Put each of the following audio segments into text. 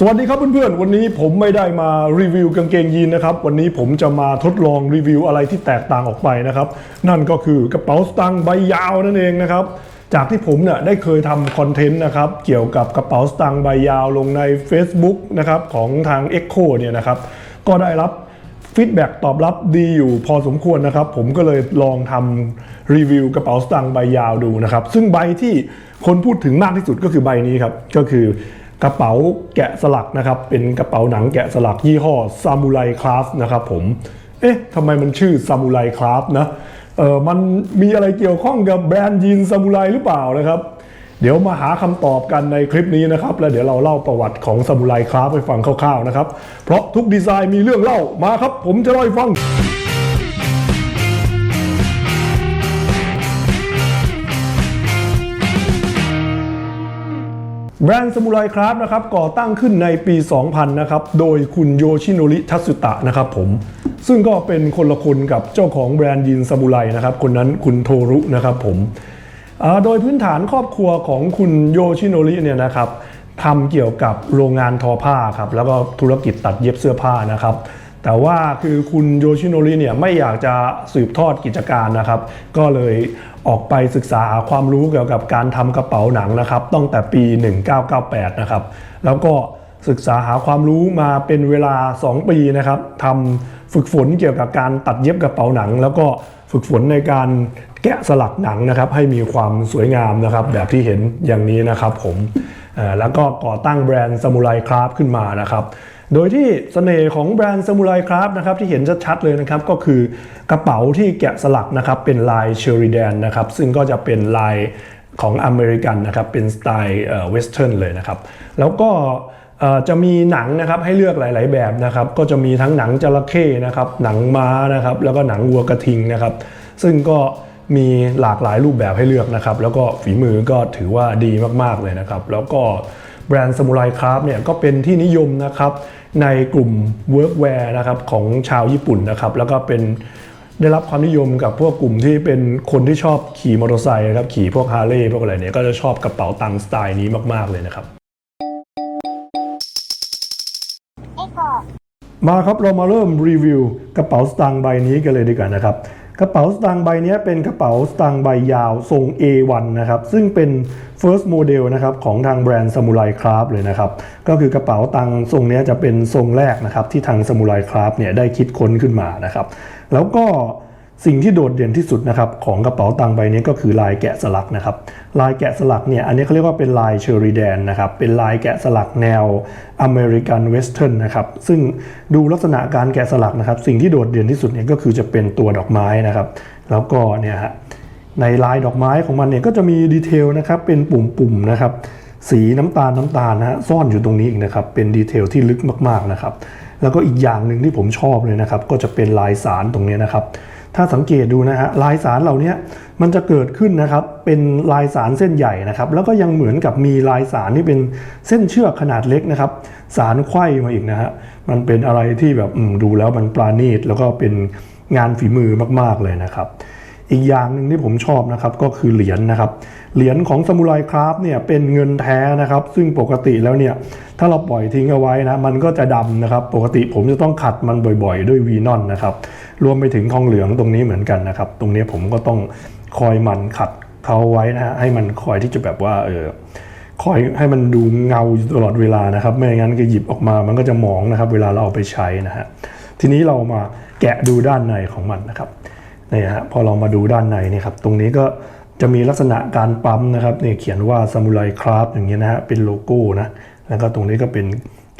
สวัสดีครับเพื่อนๆ วันนี้ผมไม่ได้มารีวิวกางเกงยีนนะครับ วันนี้ผมจะมาทดลองรีวิวอะไรที่แตกต่างออกไปนะครับ นั่นก็คือกระเป๋าสตางค์ใบยาวนั่นเองนะครับ จากที่ผมเนี่ยได้เคยทำคอนเทนต์นะครับเกี่ยวกับกระเป๋าสตางค์ใบยาวลงใน Facebook นะครับของทาง Echo เนี่ยนะครับก็ได้รับฟีดแบ็ตอบรับดีอยู่พอสมควรนะครับ ผมก็เลยลองทำรีวิวกระเป๋าสตางค์ใบยาวดูนะครับ ซึ่งใบที่คนพูดถึงมากที่สุดก็คือใบนี้ครับก็คือ กระเป๋าแกะสลักนะครับ เป็นกระเป๋าหนังแกะสลักยี่ห้อซามูไรคราฟนะครับผม เอ๊ะทำไมมันชื่อซามูไรคราฟนะ เออมันมีอะไรเกี่ยวข้องกับแบรนด์ยีนซามูไรหรือเปล่านะครับ เดี๋ยวมาหาคำตอบกันในคลิปนี้นะครับ แล้วเดี๋ยวเราเล่าประวัติของซามูไรคราฟให้ฟังคร่าวๆนะครับ เพราะทุกดีไซน์มีเรื่องเล่ามาครับ ผมจะเล่าให้ฟัง แบรนด์ซามูไรคราฟนะครับก่อตั้งขึ้นในปี 2000 นะครับ โดยคุณโยชิโนริทัตสึตะนะครับผม ซึ่งก็เป็นคนละคนกับเจ้าของแบรนด์ยีนซามูไรนะครับ คนนั้นคุณโทรุนะครับผมโดยพื้นฐานครอบครัวของคุณโยชิโนริเนี่ยนะครับทำเกี่ยวกับโรงงานทอผ้าครับ แล้วก็ธุรกิจตัดเย็บเสื้อผ้านะครับ แต่ว่าคือคุณโยชิโนริเนี่ยไม่อยากจะสืบทอดกิจการนะครับ ก็เลยออกไปศึกษาหาความรู้เกี่ยวกับการทำกระเป๋าหนังนะครับตั้งแต่ปี 1998 นะครับ แล้วก็ศึกษาหาความรู้มาเป็นเวลา 2 ปีนะครับทำฝึกฝนเกี่ยวกับการตัดเย็บกระเป๋าหนัง แล้วก็ฝึกฝนในการแกะสลักหนังนะครับ ให้มีความสวยงามนะครับ แบบที่เห็นอย่างนี้นะครับผมแล้วก็ก่อตั้งแบรนด์ซามูไรคราฟขึ้นมานะครับ โดยที่เสน่ห์ของแบรนด์ซามูไรคราฟนะครับที่เห็นชัดๆเลยนะครับก็คือกระเป๋าที่แกะสลักนะครับเป็นลายเชอริแดนนะครับซึ่งก็จะเป็นลายของอเมริกันนะครับเป็นสไตล์เวสเทิร์นเลยนะครับแล้วก็จะมีหนังนะครับให้เลือกหลาย ๆ แบบนะครับก็จะมีทั้งหนังจระเข้นะครับหนังม้านะครับแล้วก็หนังวัวกระทิงนะครับซึ่งก็มีหลากหลายรูปแบบให้เลือกนะครับแล้วก็ฝีมือก็ถือว่าดีมากๆเลยนะครับแล้วก็ แบรนด์ซามูไรคราฟเนี่ยก็เป็นที่นิยมนะครับในกลุ่ม workwear นะครับของชาวญี่ปุ่นนะครับแล้วก็เป็นได้รับความนิยมกับพวกกลุ่มที่เป็นคนที่ชอบขี่มอเตอร์ไซค์นะครับขี่พวกฮาร์เลย์พวกอะไรเนี่ยก็จะชอบกระเป๋าตังค์สไตล์นี้มาก ๆ เลยนะครับ มาครับเรามาเริ่มรีวิวกระเป๋าสตางค์ใบนี้กันเลยดีกว่านะครับ กระเป๋าสตางค์ใบนี้เป็นกระเป๋าสตางค์ใบยาวทรง A1 นะครับ ซึ่งเป็น first model นะครับของทางแบรนด์ซามูไรคราฟเลยนะครับ ก็คือกระเป๋าตังค์ทรงนี้จะเป็นทรงแรกนะครับที่ทางซามูไรคราฟเนี่ยได้คิดค้นขึ้นมานะครับ แล้วก็ สิ่งที่โดดเด่นที่สุดนะครับของกระเป๋าตังค์ใบนี้ก็คือลายแกะสลักนะครับลายแกะสลักเนี่ยอันนี้เขาเรียกว่าเป็นลายเชอริแดนนะครับเป็นลายแกะสลักแนวอเมริกันเวสเทิร์นนะครับซึ่งดูลักษณะการแกะสลักนะครับสิ่งที่โดดเด่นที่สุดเนี่ยก็คือจะเป็นตัวดอกไม้นะครับแล้วก็เนี่ยฮะในลายดอกไม้ของมันเนี่ยก็จะมีดีเทลนะครับเป็นปุ่มๆนะครับสีน้ำตาลน้ำตาลนะฮะซ่อนอยู่ตรงนี้อีกนะครับเป็นดีเทลที่ลึกมากๆนะครับแล้วก็อีกอย่างหนึ่งที่ผมชอบเลยนะครับก็จะเป็นลายสารตรงนี้นะครับ ถ้าสังเกตดูนะฮะลายสารเหล่านี้มันจะเกิดขึ้นนะครับเป็นลายสารเส้นใหญ่นะครับแล้วก็ยังเหมือนกับมีลายสารที่เป็นเส้นเชือกขนาดเล็กนะครับ สารไขว้มาอีกนะฮะมันเป็นอะไรที่แบบดูแล้วมันปราณีตแล้วก็เป็นงานฝีมือมาก ๆเลยนะครับ อีกอย่างหนึ่งที่ผมชอบนะครับก็คือเหรียญนะครับ เหรียญของซามูไรคราฟเนี่ยเป็นเงินแท้นะครับ ซึ่งปกติแล้วเนี่ยถ้าเราปล่อยทิ้งเอาไว้นะมันก็จะดำนะครับ ปกติผมจะต้องขัดมันบ่อยๆ ด้วยวีนอนนะครับ รวมไปถึงทองเหลืองตรงนี้เหมือนกันนะครับ ตรงนี้ผมก็ต้องคอยมันขัดเขาไว้นะฮะให้มันคอยที่จะแบบว่าเออคอยให้มันดูเงาตลอดเวลานะครับ ไม่งั้นก็หยิบออกมามันก็จะหมองนะครับ เวลาเราเอาไปใช้นะฮะทีนี้เรามาแกะดูด้านในของมันนะครับ นี่ฮะพอเรามาดูด้านในนี่ครับตรงนี้ก็จะมีลักษณะการปั๊มนะครับเนี่ยเขียนว่าซามูไรคราฟอย่างเงี้ยนะฮะเป็นโลโก้นะแล้วก็ตรงนี้ก็เป็น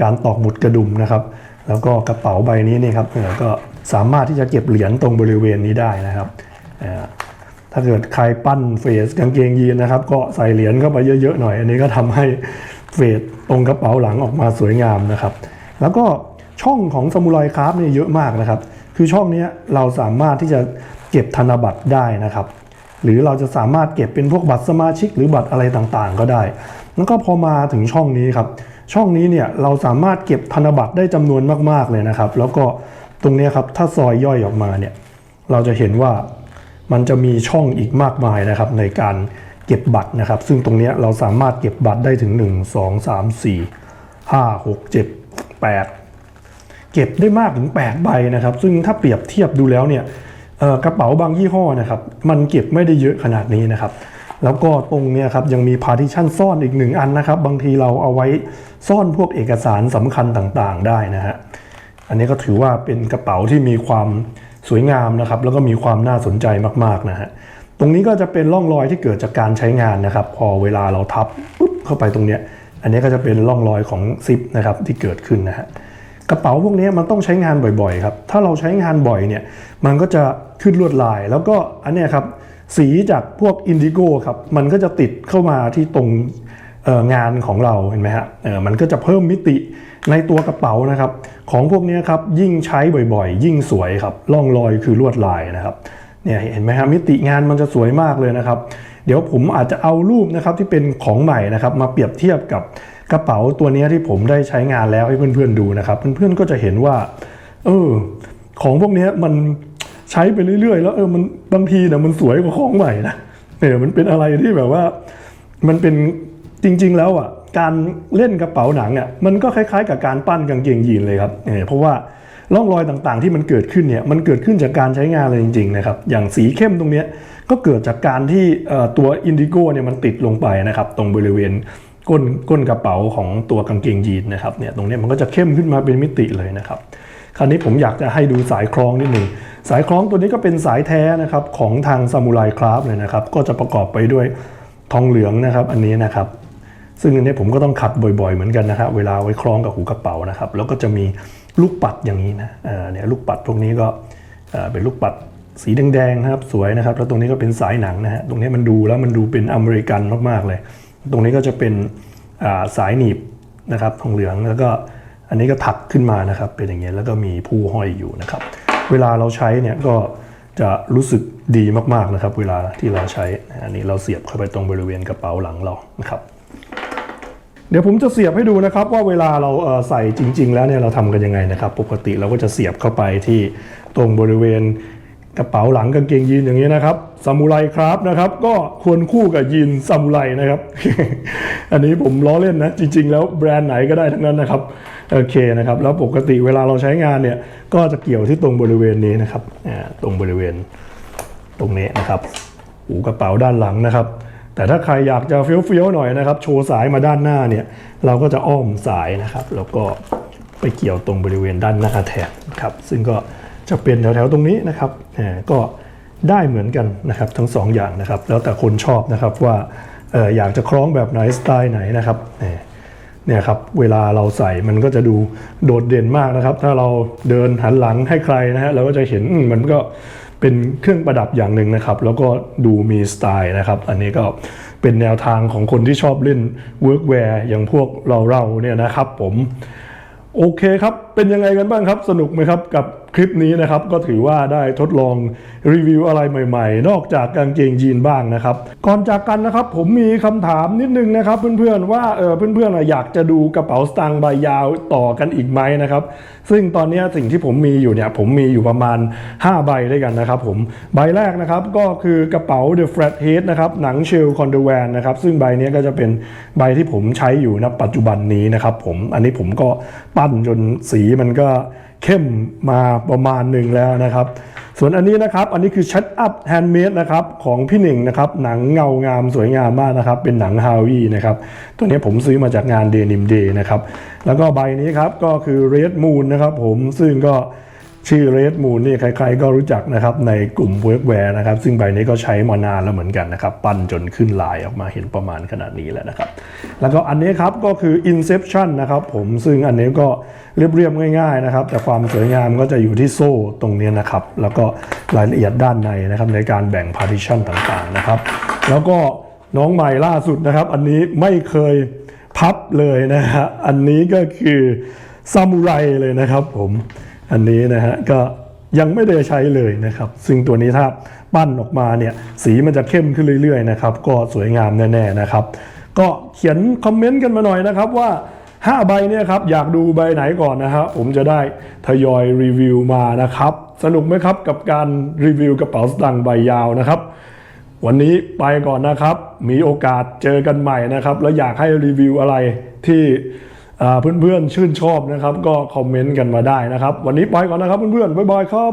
การตอกหมุดกระดุมนะครับ แล้วก็กระเป๋าใบนี้นี่ครับเก็สามารถที่จะเก็บเหรียญตรงบริเวณนี้ได้นะครับถ้าเกิดใครปั้นเฟสกางเกงยีนนะครับ ก็ใส่เหรียญเข้าไปเยอะๆหน่อย อันนี้ก็ทำให้เฟสตรงกระเป๋าหลังออกมาสวยงามนะครับ แล้วก็ช่องของสมุไรคราฟเนี่ยเยอะมากนะครับ คือช่องนี้เราสามารถที่จะ ก็บธนบัตรได้นะครับ หรือเราจะสามารถเก็บเป็นพวกบัตรสมาชิกหรือบัตรอะไรต่างๆ ก็ได้ แล้วก็พอมาถึงช่องนี้ครับ ช่องนี้เนี่ยเราสามารถเก็บธนบัตรได้จำนวนมากๆเลยนะครับ แล้วก็ตรงนี้ครับถ้าซอยย่อยออกมาเนี่ยเราจะเห็นว่ามันจะมีช่องอีกมากมายนะครับในการเก็บบัตรนะครับ ซึ่งตรงนี้เราสามารถเก็บบัตรได้ถึง 1 2 3 4 5 6 7 8 เก็บได้มากถึง 8 ใบนะครับ ซึ่งถ้าเปรียบเทียบดูแล้วเนี่ย กระเป๋าบางยี่ห้อนะครับมันเก็บไม่ได้เยอะขนาดนี้นะครับ แล้วก็ตรงเนี่ยครับยังมี partition ซ่อนอีกหนึ่งอันนะครับ บางทีเราเอาไว้ซ่อนพวกเอกสารสำคัญต่างๆ ได้นะฮะอันนี้ก็ถือว่าเป็นกระเป๋าที่มีความสวยงามนะครับ แล้วก็มีความน่าสนใจมากๆนะฮะตรงนี้ก็จะเป็นร่องรอยที่เกิดจากการใช้งานนะครับ พอเวลาเราทับปุ๊บเข้าไปตรงเนี้ยอันนี้ก็จะเป็นร่องรอยของซิปนะครับที่เกิดขึ้นนะฮะ กระเป๋าพวกนี้มันต้องใช้งานบ่อยๆครับ ถ้าเราใช้งานบ่อยเนี่ย มันก็จะขึ้นลวดลาย แล้วก็อันนี้ครับ สีจากพวกอินดิโก้ครับ มันก็จะติดเข้ามาที่ตรงงานของเราเห็นไหมฮะมันก็จะเพิ่มมิติในตัวกระเป๋านะครับ ของพวกนี้ครับยิ่งใช้บ่อยๆ ยิ่งสวยครับร่องรอยคือลวดลายนะครับเนี่ยเห็นไหมฮะมิติงานมันจะสวยมากเลยนะครับ เดี๋ยวผมอาจจะเอารูปนะครับที่เป็นของใหม่นะครับ มาเปรียบเทียบกับ กระเป๋าตัวนี้ที่ผมได้ใช้งานแล้วให้เพื่อนๆดูนะครับ เพื่อนๆก็จะเห็นว่า เออ ของพวกนี้มันใช้ไปเรื่อยๆ แล้วเออมันบางทีเนี่ยมันสวยกว่าของใหม่นะเออมันเป็นอะไรที่แบบว่า มันเป็นจริง ๆ แล้วอะการเล่นกระเป๋าหนังอะมันก็คล้ายๆ กับการปั้นกางเกงยีนเลยครับเออเพราะว่าร่องรอยต่างๆ ที่มันเกิดขึ้นเนี่ยมันเกิดขึ้นจากการใช้งานเลยจริงๆนะครับอย่างสีเข้มตรงนี้ก็เกิดจากการที่ตัวอินดิโก้เนี่ยมันติดลงไปนะครับตรงบริเวณ ก้นก้นกระเป๋าของตัวกางเกงยีนนะครับเนี่ยตรงนี้มันก็จะเข้มขึ้นมาเป็นมิติเลยนะครับคราวนี้ผมอยากจะให้ดูสายคล้องนิดหนึ่งสายคล้องตัวนี้ก็เป็นสายแท้นะครับของทางซามูไรคราฟเลยนะครับก็จะประกอบไปด้วยทองเหลืองนะครับอันนี้นะครับ ซึ่งอันนี้ผมก็ต้องขัดบ่อยๆเหมือนกันนะครับเวลาไว้คล้องกับหูกระเป๋านะครับแล้วก็จะมีลูกปัดอย่างนี้นะเนี่ยลูกปัดพวกนี้ก็เอ่อเป็นลูกปัดสีแดงๆนะครับสวยนะครับแล้วตรงนี้ก็เป็นสายหนังนะฮะตรงนี้มันดูแล้วมันดูเป็นอเมริกันมากๆเลย ตรงนี้ก็จะเป็นสายหนีบนะครับทองเหลืองแล้วก็อันนี้ก็ถักขึ้นมานะครับเป็นอย่างเงี้ยแล้วก็มีผู้ห้อยอยู่นะครับ เวลาเราใช้เนี่ยก็จะรู้สึกดีมากๆนะครับ เวลาที่เราใช้อันนี้เราเสียบเข้าไปตรงบริเวณกระเป๋าหลังเรานะครับ เดี๋ยวผมจะเสียบให้ดูนะครับ ว่าเวลาเราใส่จริง ๆ แล้วเนี่ยเราทำกันยังไงนะครับ ปกติเราก็จะเสียบเข้าไปที่ตรงบริเวณ กระเป๋าหลังกางเกงยีนอย่างนี้นะครับซามูไรครับนะครับ ก็ควรคู่กับยีนซามูไรนะครับ อันนี้ผมล้อเล่นนะ จริง ๆ แล้วแบรนด์ไหนก็ได้ทั้งนั้นนะครับโอเคนะครับ แล้วปกติเวลาเราใช้งานเนี่ยก็จะเกี่ยวที่ตรงบริเวณนี้นะครับตรงบริเวณตรงนี้นะครับหูกระเป๋าด้านหลังนะครับ แต่ถ้าใครอยากจะเฟี้ยวๆหน่อยนะครับ โชว์สายมาด้านหน้าเนี่ย เราก็จะอ้อมสายนะครับ แล้วก็ไปเกี่ยวตรงบริเวณด้านหน้าแทนครับ ซึ่งก็ จะเป็นแถวๆตรงนี้นะครับก็ได้เหมือนกันนะครับทั้งสองอย่างนะครับ แล้วแต่คนชอบนะครับว่าออยากจะคล้องแบบไหนสไตล์ไหนนะครับเนี่ยครับเวลาเราใส่มันก็จะดูโดดเด่นมากนะครับ ถ้าเราเดินหันหลังให้ใครนะฮะเราก็จะเห็นมันก็เป็นเครื่องประดับอย่างหนึ่งนะครับ แล้วก็ดูมีสไตล์นะครับ อันนี้ก็เป็นแนวทางของคนที่ชอบเล่น workwear อย่างพวกเราเราๆเนี่ยนะครับผม โอเคครับ เป็นยังไงกันบ้างครับ สนุกไหมครับกับคลิปนี้นะครับก็ถือว่าได้ทดลองรีวิวอะไรใหม่ๆ นอกจากกางเกงยีนบ้างนะครับ ก่อนจากกันนะครับผมมีคำถามนิดนึงนะครับเพื่อนๆว่าเออเพื่อนๆอยากจะดูกระเป๋าสตางค์ใบยาวต่อกันอีกไหมนะครับ ซึ่งตอนนี้สิ่งที่ผมมีอยู่เนี่ยผมมีอยู่ประมาณ 5 ใบด้วยกันนะครับผมใบแรกนะครับก็คือกระเป๋า The Flathead นะครับหนังเชลคอนเดแวนนะครับซึ่งใบนี้ก็จะเป็นใบที่ผมใช้อยู่ณปัจจุบันนี้นะครับผมอันนี้ผมก็ปั้นจนสีมันก็ เข้มมาประมาณหนึ่งแล้วนะครับ ส่วนอันนี้นะครับ อันนี้คือชัดอัพแฮนด์เมดนะครับของพี่หนึ่งนะครับ หนังเงางามสวยงามมากนะครับ เป็นหนังฮาวีนะครับ ตัวนี้ผมซื้อมาจากงานเดนิมเดย์นะครับ แล้วก็ใบนี้ครับก็คือเรดมูนนะครับผมซึ่งก็ ชื่อ Red Moon นี่ใครๆก็รู้จักนะครับในกลุ่ม Workwear นะครับ ซึ่งใบนี้ก็ใช้มานานแล้วเหมือนกันนะครับ ปั้นจนขึ้นลายออกมาเห็นประมาณขนาดนี้แล้วนะครับ แล้วก็อันนี้ครับก็คือ Inception นะครับผมซึ่งอันนี้ก็เรียบๆง่ายๆนะครับ แต่ความสวยงามก็จะอยู่ที่โซ่ตรงนี้นะครับ แล้วก็รายละเอียดด้านในนะครับในการแบ่ง partition ต่างๆนะครับ แล้วก็น้องใหม่ล่าสุดนะครับ อันนี้ไม่เคยพับเลยนะฮะอันนี้ก็คือซามูไรเลยนะครับผม อันนี้นะฮะก็ยังไม่ได้ใช้เลยนะครับ ซึ่งตัวนี้ถ้าปั้นออกมาเนี่ยสีมันจะเข้มขึ้นเรื่อยๆนะครับก็สวยงามแน่ๆนะครับ ก็เขียนคอมเมนต์กันมาหน่อยนะครับว่า5ใบเนี่ยครับอยากดูใบไหนก่อนนะฮะผมจะได้ทยอยรีวิวมานะครับ สนุกไหมครับกับการรีวิวกระเป๋าสตางค์ใบยาวนะครับ วันนี้ไปก่อนนะครับ มีโอกาสเจอกันใหม่นะครับ แล้วอยากให้รีวิวอะไรที่ เพื่อนๆชื่นชอบนะครับ ก็คอมเมนต์กันมาได้นะครับ วันนี้ไปก่อนนะครับเพื่อนๆบ๊ายบายครับ